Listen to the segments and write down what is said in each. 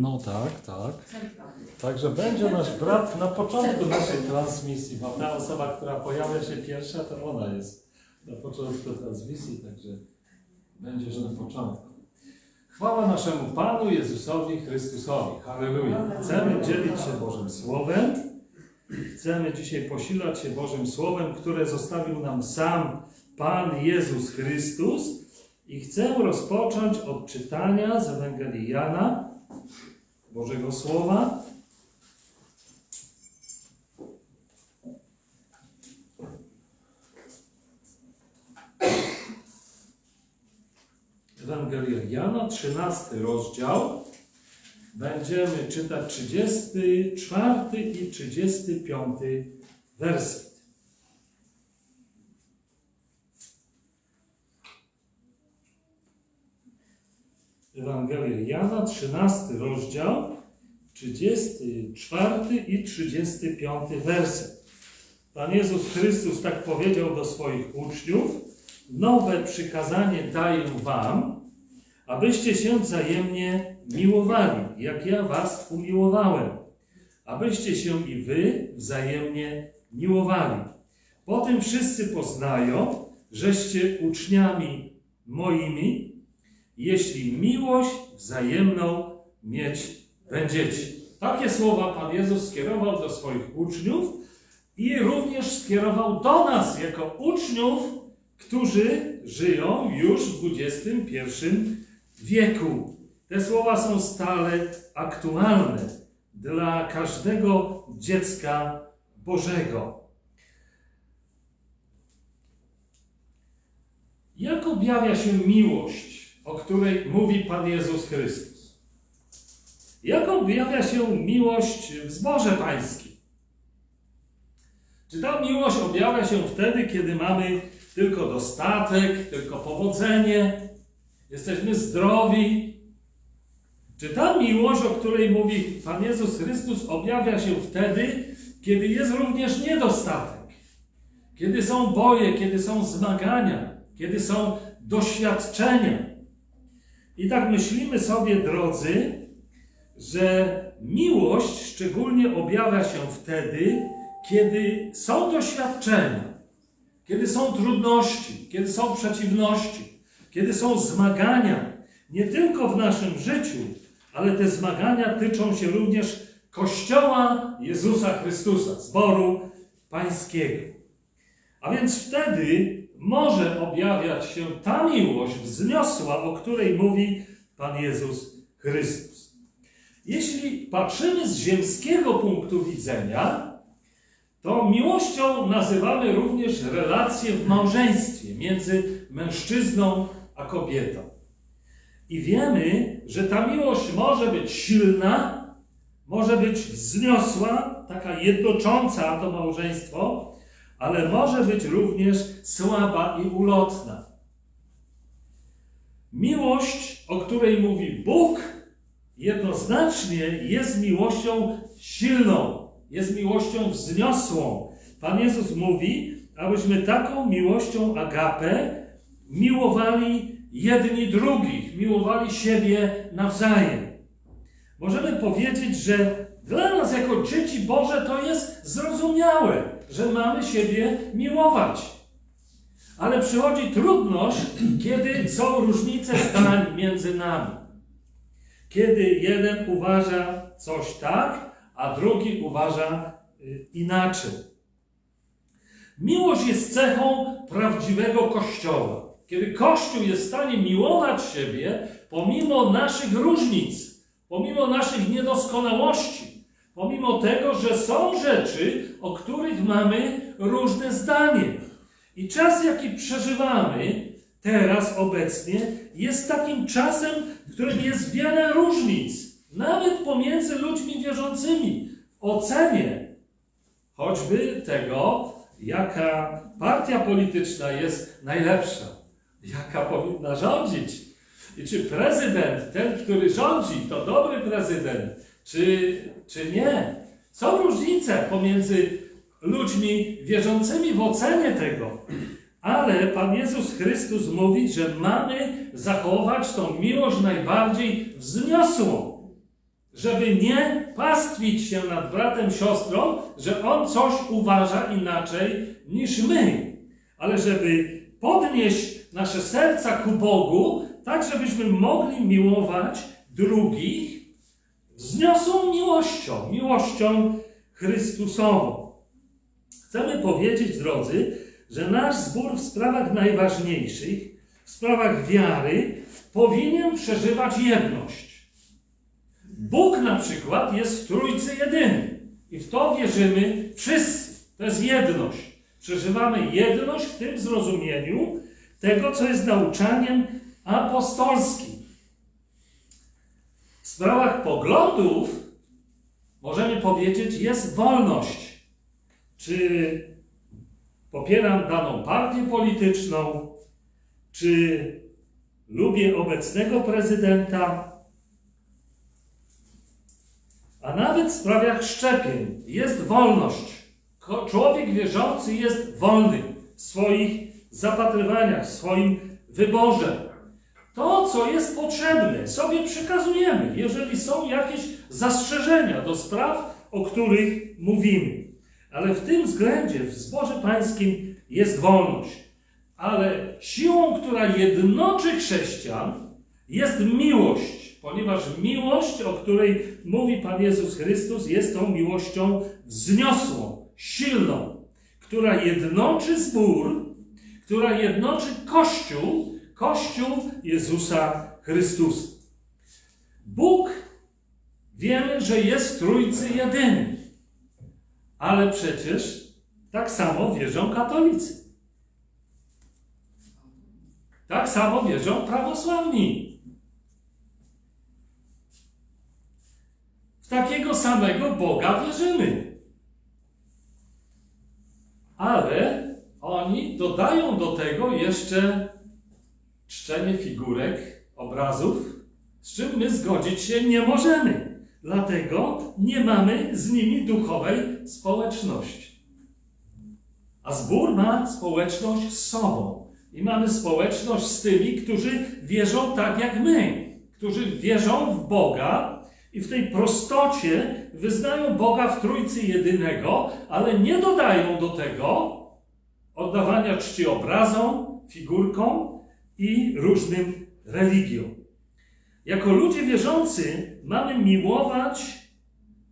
No tak, tak. Także będzie nasz brat na początku naszej transmisji, bo ta osoba, która pojawia się pierwsza, to ona jest na początku transmisji, także będziesz na początku. Chwała naszemu Panu Jezusowi Chrystusowi. Halleluja. Chcemy dzielić się Bożym Słowem. Chcemy dzisiaj posilać się Bożym Słowem, które zostawił nam sam Pan Jezus Chrystus. I chcę rozpocząć od czytania z Ewangelii Jana, Bożego Słowa. Ewangelia Jana, 13 rozdział. Będziemy czytać 34 i 35 werset. Ewangelia Jana, 13 rozdział, 34 i 35 werset. Pan Jezus Chrystus tak powiedział do swoich uczniów: Nowe przykazanie daję wam, abyście się wzajemnie miłowali, jak ja was umiłowałem, abyście się i wy wzajemnie miłowali. Po tym wszyscy poznają, żeście uczniami moimi, jeśli miłość wzajemną mieć będziecie. Takie słowa Pan Jezus skierował do swoich uczniów i również skierował do nas jako uczniów, którzy żyją już w XXI wieku. Te słowa są stale aktualne dla każdego dziecka Bożego. Jak objawia się miłość, o której mówi Pan Jezus Chrystus? Jak objawia się miłość w zborze pańskim? Czy ta miłość objawia się wtedy, kiedy mamy tylko dostatek, tylko powodzenie, jesteśmy zdrowi? Czy ta miłość, o której mówi Pan Jezus Chrystus, objawia się wtedy, kiedy jest również niedostatek? Kiedy są boje, kiedy są zmagania, kiedy są doświadczenia? I tak myślimy sobie, drodzy, że miłość szczególnie objawia się wtedy, kiedy są doświadczenia, kiedy są trudności, kiedy są przeciwności, kiedy są zmagania, nie tylko w naszym życiu, ale te zmagania tyczą się również Kościoła Jezusa Chrystusa, zboru pańskiego. A więc wtedy może objawiać się ta miłość wzniosła, o której mówi Pan Jezus Chrystus. Jeśli patrzymy z ziemskiego punktu widzenia, to miłością nazywamy również relacje w małżeństwie między mężczyzną a kobietą. I wiemy, że ta miłość może być silna, może być wzniosła, taka jednocząca to małżeństwo, ale może być również słaba i ulotna. Miłość, o której mówi Bóg, jednoznacznie jest miłością silną, jest miłością wzniosłą. Pan Jezus mówi, abyśmy taką miłością agapę miłowali jedni drugich, miłowali siebie nawzajem. Możemy powiedzieć, że dla nas jako dzieci Boże to jest zrozumiałe, że mamy siebie miłować. Ale przychodzi trudność, kiedy są różnice zdań między nami. Kiedy jeden uważa coś tak, a drugi uważa inaczej. Miłość jest cechą prawdziwego Kościoła. Kiedy Kościół jest w stanie miłować siebie pomimo naszych różnic, pomimo naszych niedoskonałości, pomimo tego, że są rzeczy, o których mamy różne zdanie. I czas, jaki przeżywamy teraz, obecnie, jest takim czasem, w którym jest wiele różnic, nawet pomiędzy ludźmi wierzącymi, w ocenie choćby tego, jaka partia polityczna jest najlepsza, jaka powinna rządzić. I czy prezydent, ten, który rządzi, to dobry prezydent, czy, czy nie? Są różnice pomiędzy ludźmi wierzącymi w ocenie tego. Ale Pan Jezus Chrystus mówi, że mamy zachować tą miłość najbardziej wzniosłą. żeby nie pastwić się nad bratem, siostrą, że on coś uważa inaczej niż my, ale żeby podnieść nasze serca ku Bogu, tak żebyśmy mogli miłować drugich wzniosłą miłością, miłością Chrystusową. Chcemy powiedzieć, drodzy, że nasz zbór w sprawach najważniejszych, w sprawach wiary, powinien przeżywać jedność. Bóg na przykład jest w Trójcy jedyny i w to wierzymy wszyscy. To jest jedność. Przeżywamy jedność w tym zrozumieniu tego, co jest nauczaniem apostolskim. Sprawach poglądów możemy powiedzieć, jest wolność. Czy popieram daną partię polityczną, czy lubię obecnego prezydenta, a nawet w sprawach szczepień jest wolność. Człowiek wierzący jest wolny w swoich zapatrywaniach, w swoim wyborze. To, co jest potrzebne, sobie przekazujemy, jeżeli są jakieś zastrzeżenia do spraw, o których mówimy. Ale w tym względzie w zborze pańskim jest wolność. Ale siłą, która jednoczy chrześcijan, jest miłość, ponieważ miłość, o której mówi Pan Jezus Chrystus, jest tą miłością wzniosłą, silną, która jednoczy zbór, która jednoczy Kościół, Kościół Jezusa Chrystusa. Bóg wiemy, że jest Trójcy jedyny, ale przecież tak samo wierzą katolicy. Tak samo wierzą prawosławni. W takiego samego Boga wierzymy. Ale oni dodają do tego jeszcze czczenie figurek, obrazów, z czym my zgodzić się nie możemy. Dlatego nie mamy z nimi duchowej społeczności. A zbór ma społeczność z sobą. I mamy społeczność z tymi, którzy wierzą tak jak my, którzy wierzą w Boga i w tej prostocie wyznają Boga w Trójcy Jedynego, ale nie dodają do tego oddawania czci obrazom, figurkom i różnym religiom. Jako ludzie wierzący mamy miłować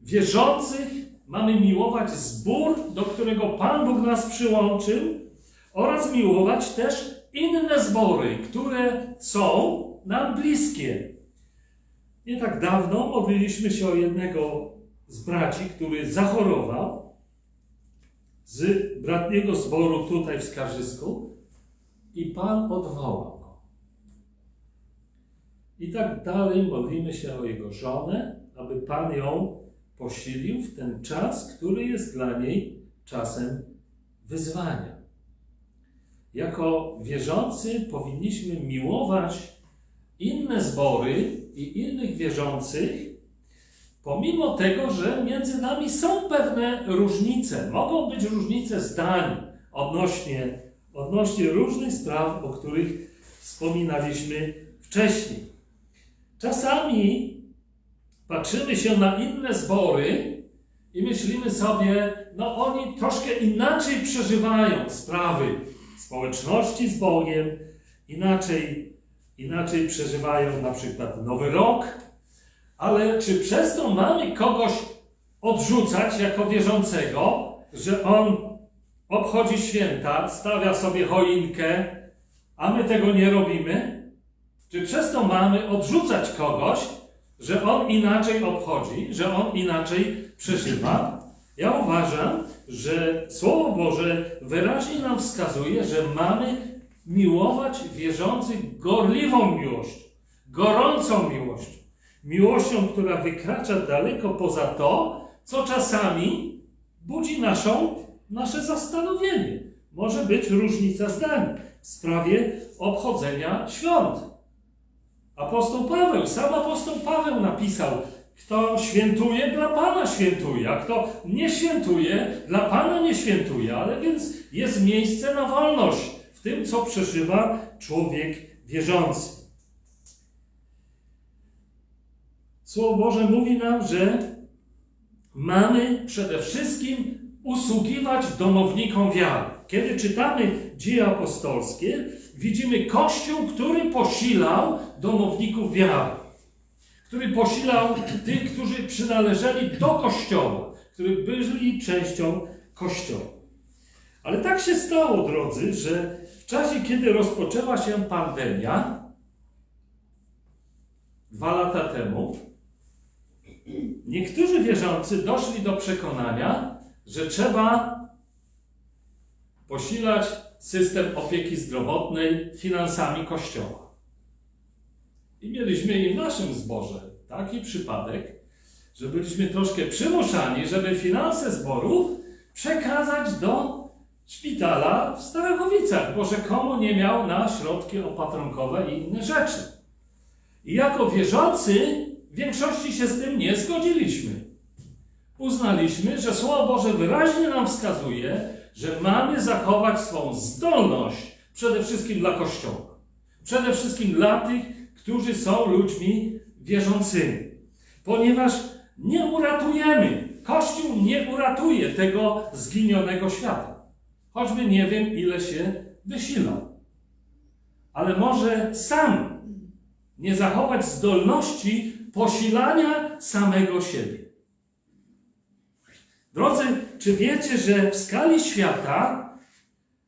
wierzących, mamy miłować zbór, do którego Pan Bóg nas przyłączył, oraz miłować też inne zbory, które są nam bliskie. Nie tak dawno modliliśmy się o jednego z braci, który zachorował z bratniego zboru tutaj w Skarżysku i Pan odwołał. I tak dalej modlimy się o jego żonę, aby Pan ją posilił w ten czas, który jest dla niej czasem wyzwania. Jako wierzący powinniśmy miłować inne zbory i innych wierzących, pomimo tego, że między nami są pewne różnice. Mogą być różnice zdań odnośnie, odnośnie różnych spraw, o których wspominaliśmy wcześniej. Czasami patrzymy się na inne zbory i myślimy sobie, no oni troszkę inaczej przeżywają sprawy społeczności z Bogiem, inaczej, inaczej przeżywają na przykład Nowy Rok, ale czy przez to mamy kogoś odrzucać jako wierzącego, że on obchodzi święta, stawia sobie choinkę, a my tego nie robimy? Czy przez to mamy odrzucać kogoś, że on inaczej obchodzi, że on inaczej przeżywa? Ja uważam, że Słowo Boże wyraźnie nam wskazuje, że mamy miłować wierzących gorliwą miłością, gorącą miłością. Miłością, która wykracza daleko poza to, co czasami budzi naszą, nasze zastanowienie. Może być różnica zdań w sprawie obchodzenia świąt. Apostoł Paweł, sam apostoł Paweł napisał, kto świętuje, dla Pana świętuje, a kto nie świętuje, dla Pana nie świętuje. Ale więc jest miejsce na wolność w tym, co przeżywa człowiek wierzący. Słowo Boże mówi nam, że mamy przede wszystkim usługiwać domownikom wiary. Kiedy czytamy dzieje apostolskie, widzimy Kościół, który posilał domowników wiary. Który posilał tych, którzy przynależeli do Kościoła, którzy byli częścią Kościoła. Ale tak się stało, drodzy, że w czasie, kiedy rozpoczęła się pandemia, dwa lata temu, niektórzy wierzący doszli do przekonania, że trzeba posilać system opieki zdrowotnej finansami Kościoła. I mieliśmy i w naszym zborze taki przypadek, że byliśmy troszkę przymuszani, żeby finanse zborów przekazać do szpitala w Starachowicach, bo rzekomo nie miał na środki opatrunkowe i inne rzeczy. I jako wierzący w większości się z tym nie zgodziliśmy. Uznaliśmy, że Słowo Boże wyraźnie nam wskazuje, że mamy zachować swą zdolność przede wszystkim dla Kościoła. Przede wszystkim dla tych, którzy są ludźmi wierzącymi. Ponieważ nie uratujemy, Kościół nie uratuje tego zginionego świata. Choćby nie wiem, ile się wysilał. Ale może sam nie zachować zdolności posilania samego siebie. Drodzy, czy wiecie, że w skali świata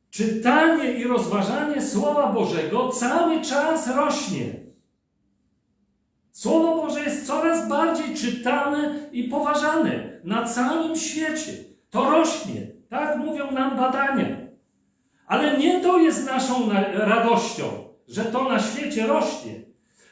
czytanie i rozważanie Słowa Bożego cały czas rośnie? Słowo Boże jest coraz bardziej czytane i poważane na całym świecie. To rośnie, tak mówią nam badania. Ale nie to jest naszą radością, że to na świecie rośnie,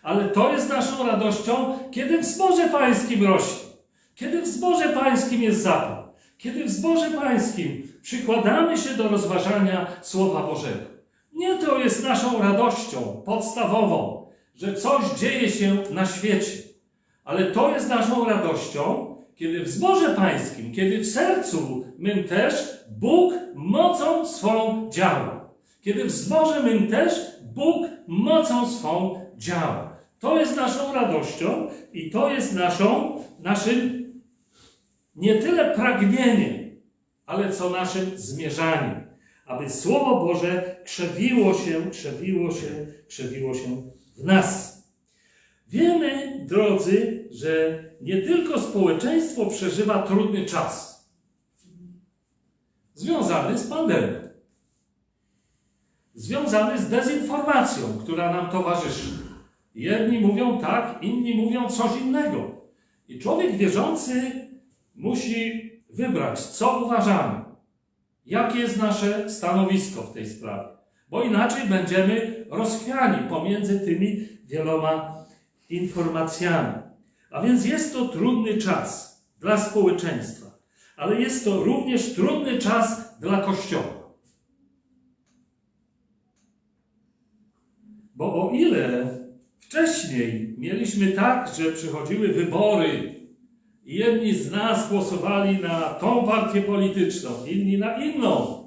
ale to jest naszą radością, kiedy w zborze pańskim rośnie, kiedy w zborze pańskim jest zapał, kiedy w zborze pańskim przykładamy się do rozważania Słowa Bożego. Nie to jest naszą radością podstawową, że coś dzieje się na świecie, ale to jest naszą radością, kiedy w zborze pańskim, kiedy w sercu mym też Bóg mocą swą działa. Kiedy w zborze mym też Bóg mocą swą działa. To jest naszą radością i to jest naszą, naszym nie tyle pragnieniem, ale co naszym zmierzaniem. Aby Słowo Boże krzewiło się, krzewiło się, krzewiło się w nas. Wiemy, drodzy, że nie tylko społeczeństwo przeżywa trudny czas związany z pandemią, związany z dezinformacją, która nam towarzyszy. Jedni mówią tak, inni mówią coś innego. I człowiek wierzący musi wybrać, co uważamy, jakie jest nasze stanowisko w tej sprawie, bo inaczej będziemy rozchwiani pomiędzy tymi wieloma informacjami. A więc jest to trudny czas dla społeczeństwa, ale jest to również trudny czas dla Kościoła. Bo o ile wcześniej mieliśmy tak, że przychodziły wybory i jedni z nas głosowali na tą partię polityczną, inni na inną.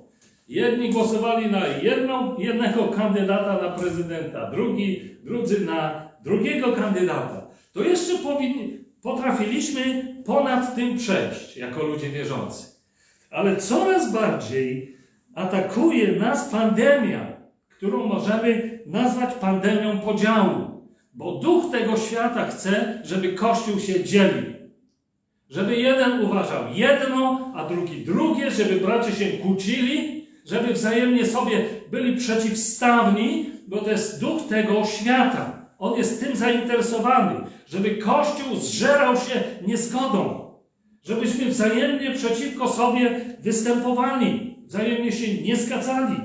Jedni głosowali na jedną, jednego kandydata na prezydenta, drugi, drudzy na drugiego kandydata. To jeszcze powinni, potrafiliśmy ponad tym przejść jako ludzie wierzący. Ale coraz bardziej atakuje nas pandemia, którą możemy nazwać pandemią podziału. Bo duch tego świata chce, żeby Kościół się dzielił. Żeby jeden uważał jedno, a drugi drugie, żeby bracia się kłócili, żeby wzajemnie sobie byli przeciwstawni, bo to jest duch tego świata. On jest tym zainteresowany, żeby Kościół zżerał się niezgodą, żebyśmy wzajemnie przeciwko sobie występowali, wzajemnie się nie zgadzali.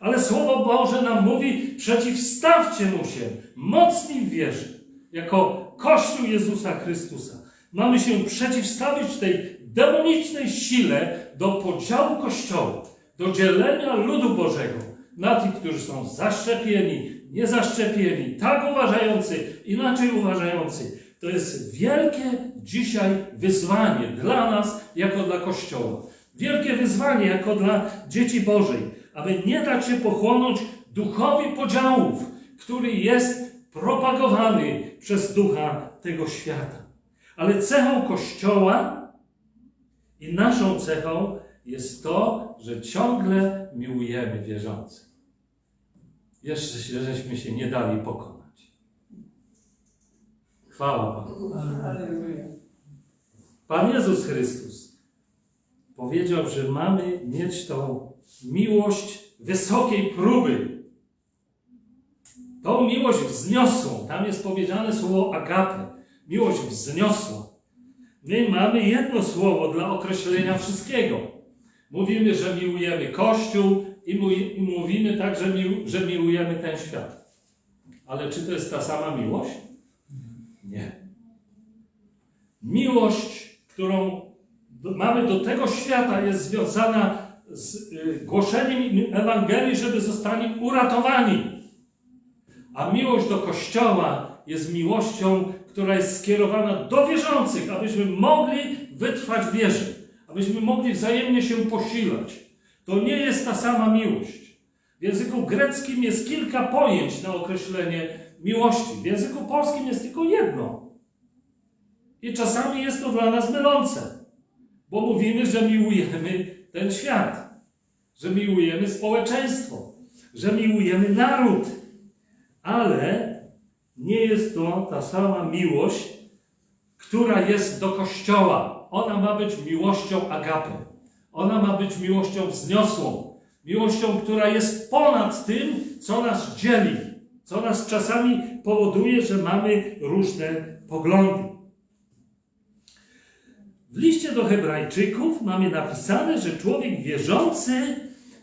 Ale Słowo Boże nam mówi: przeciwstawcie mu się, mocni w wierze, jako Kościół Jezusa Chrystusa. Mamy się przeciwstawić tej demonicznej sile do podziału Kościoła, do dzielenia ludu Bożego na tych, którzy są zaszczepieni, niezaszczepieni, tak uważający, inaczej uważający. To jest wielkie dzisiaj wyzwanie dla nas, jako dla Kościoła. Wielkie wyzwanie, jako dla dzieci Bożej, aby nie dać się pochłonąć duchowi podziałów, który jest propagowany przez ducha tego świata. Ale cechą Kościoła i naszą cechą jest to, że ciągle miłujemy wierzących. Jeszcze żeśmy się nie dali pokonać. Chwała Panu. Pan Jezus Chrystus powiedział, że mamy mieć tą miłość wysokiej próby. Tą miłość wzniosłą. Tam jest powiedziane słowo agape. Miłość wzniosła. My mamy jedno słowo dla określenia wszystkiego. Mówimy, że miłujemy Kościół i, mówimy tak, że, mił, że miłujemy ten świat. Ale czy to jest ta sama miłość? Nie. Miłość, którą mamy do tego świata, jest związana z y, głoszeniem Ewangelii, żeby zostali uratowani. A miłość do Kościoła jest miłością, która jest skierowana do wierzących, abyśmy mogli wytrwać w wierze, abyśmy mogli wzajemnie się posilać. To nie jest ta sama miłość. W języku greckim jest kilka pojęć na określenie miłości. W języku polskim jest tylko jedno. I czasami jest to dla nas mylące, bo mówimy, że miłujemy ten świat, że miłujemy społeczeństwo, że miłujemy naród, ale nie jest to ta sama miłość, która jest do Kościoła. Ona ma być miłością agapy. Ona ma być miłością wzniosłą. Miłością, która jest ponad tym, co nas dzieli, co nas czasami powoduje, że mamy różne poglądy. W liście do Hebrajczyków mamy napisane, że człowiek wierzący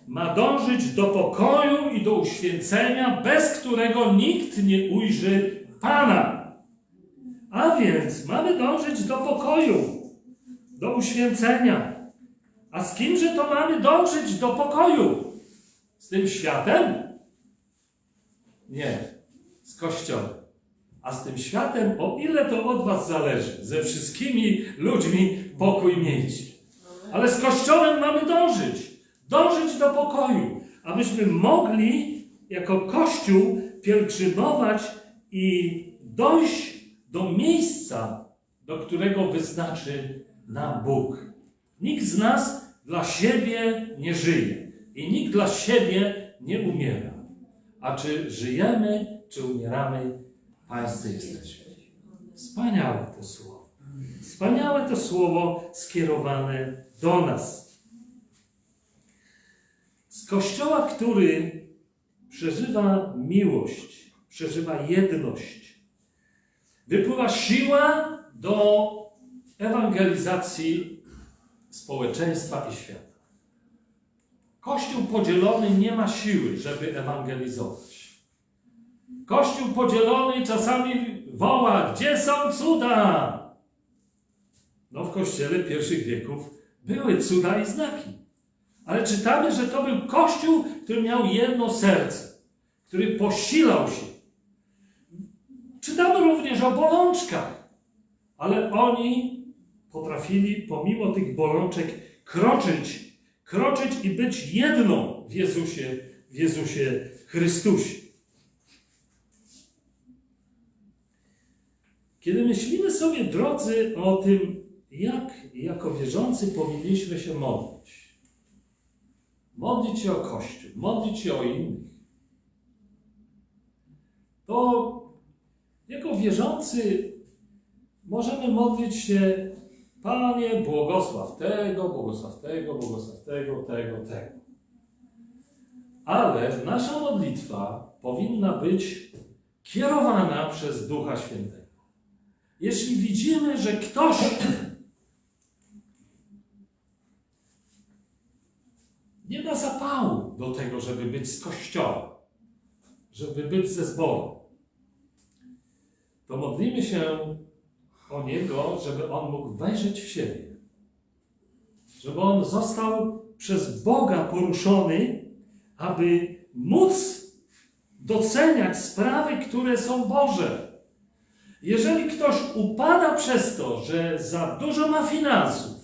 ma dążyć do pokoju i do uświęcenia, bez którego nikt nie ujrzy Pana. A więc mamy dążyć do pokoju, do uświęcenia. A z kimże to mamy dążyć do pokoju? Z tym światem? Nie, z Kościołem. A z tym światem, o ile to od Was zależy, ze wszystkimi ludźmi pokój miejcie. Ale z Kościołem mamy dążyć. Dążyć do pokoju, abyśmy mogli jako Kościół pielgrzymować i dojść do miejsca, do którego wyznaczy nam Bóg. Nikt z nas dla siebie nie żyje i nikt dla siebie nie umiera. A czy żyjemy, czy umieramy, Pańscy jesteśmy. Wspaniałe to słowo. Wspaniałe to słowo skierowane do nas. Z kościoła, który przeżywa miłość, przeżywa jedność, wypływa siła do ewangelizacji społeczeństwa i świata. Kościół podzielony nie ma siły, żeby ewangelizować. Kościół podzielony czasami woła, gdzie są cuda? No w kościele pierwszych wieków były cuda i znaki. Ale czytamy, że to był kościół, który miał jedno serce, który posilał się. Czytamy również o bolączkach, ale oni potrafili pomimo tych bolączek kroczyć, kroczyć i być jedną w Jezusie, w Jezusie Chrystusie. Kiedy myślimy sobie, drodzy, o tym, jak jako wierzący powinniśmy się modlić, modlić się o Kościół, modlić się o innych, to jako wierzący możemy modlić się, Panie, błogosław tego, błogosław tego, błogosław tego, tego, tego. Ale nasza modlitwa powinna być kierowana przez Ducha Świętego. Jeśli widzimy, że ktoś nie ma zapału do tego, żeby być z Kościoła, żeby być ze zboru, to modlimy się o niego, żeby on mógł wejrzeć w siebie. Żeby on został przez Boga poruszony, aby móc doceniać sprawy, które są Boże. Jeżeli ktoś upada przez to, że za dużo ma finansów,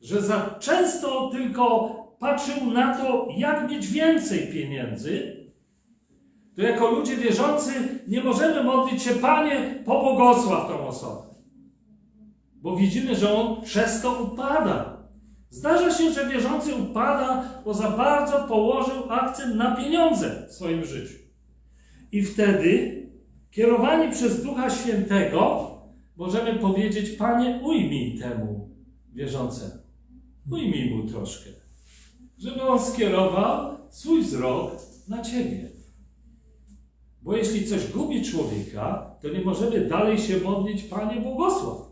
że za często tylko patrzył na to, jak mieć więcej pieniędzy, to jako ludzie wierzący nie możemy modlić się, Panie, pobłogosław tą osobę. Bo widzimy, że on przez to upada. Zdarza się, że wierzący upada, bo za bardzo położył akcent na pieniądze w swoim życiu. I wtedy, kierowani przez Ducha Świętego, możemy powiedzieć: Panie, ujmij temu wierzącemu. Ujmij mu troszkę, żeby on skierował swój wzrok na Ciebie. Bo jeśli coś gubi człowieka, to nie możemy dalej się modlić, Panie, błogosław.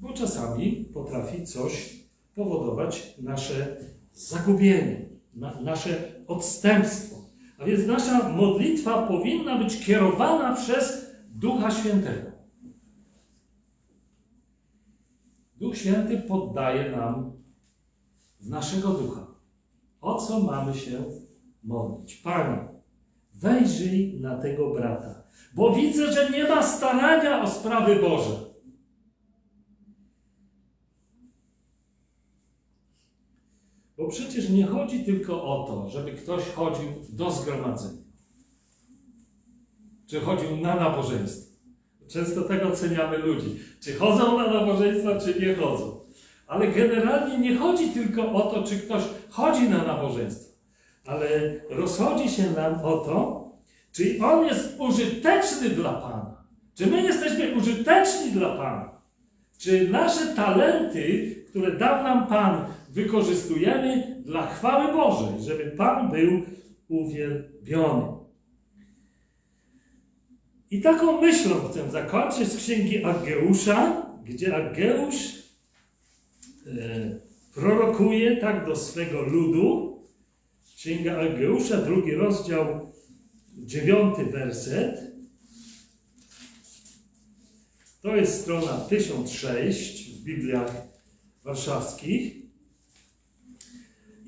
Bo czasami potrafi coś powodować nasze zagubienie, na, nasze odstępstwo. A więc nasza modlitwa powinna być kierowana przez Ducha Świętego. Duch Święty poddaje nam z naszego ducha, o co mamy się modlić. Panie, wejrzyj na tego brata, bo widzę, że nie ma starania o sprawy Boże. Bo przecież nie chodzi tylko o to, żeby ktoś chodził do zgromadzenia, czy chodził na nabożeństwo. Często tak oceniamy ludzi, czy chodzą na nabożeństwa, czy nie chodzą. Ale generalnie nie chodzi tylko o to, czy ktoś chodzi na nabożeństwo, ale rozchodzi się nam o to, czy on jest użyteczny dla Pana. Czy my jesteśmy użyteczni dla Pana. Czy nasze talenty, które dał nam Pan, wykorzystujemy dla chwały Bożej, żeby Pan był uwielbiony. I taką myślą chcę zakończyć z księgi Ageusza, gdzie Ageusz e, prorokuje tak do swego ludu. Księga Ageusza, drugi rozdział, dziewiąty werset. To jest strona 1006 w Bibliach warszawskich.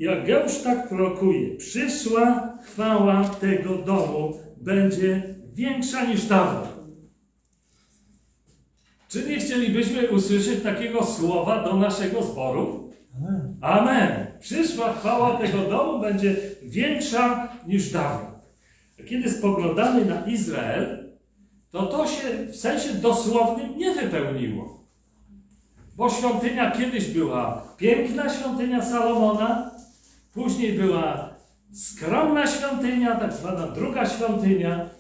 I Ageusz tak prorokuje. Przyszła chwała tego domu będzie większa niż dawno. Czy nie chcielibyśmy usłyszeć takiego słowa do naszego zboru? Amen. Przyszła chwała tego domu będzie większa niż dawno. Kiedy spoglądamy na Izrael, to to się w sensie dosłownym nie wypełniło. Bo świątynia kiedyś była piękna świątynia Salomona, później była skromna świątynia, tak zwana druga świątynia,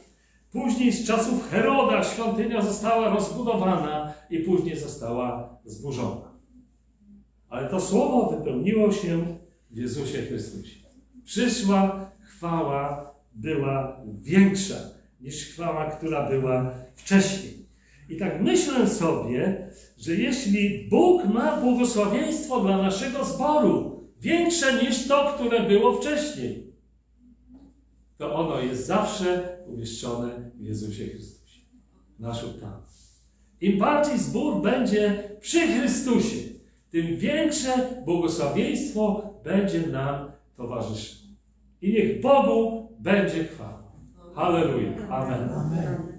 później z czasów Heroda świątynia została rozbudowana i później została zburzona. Ale to słowo wypełniło się w Jezusie Chrystusie. Przyszła chwała była większa niż chwała, która była wcześniej. I tak myślę sobie, że jeśli Bóg ma błogosławieństwo dla naszego zboru, większe niż to, które było wcześniej, to ono jest zawsze umieszczone w Jezusie Chrystusie, naszym Panu. Im bardziej zbór będzie przy Chrystusie, tym większe błogosławieństwo będzie nam towarzyszyło. I niech Bogu będzie chwała. Halleluja. Amen. Amen.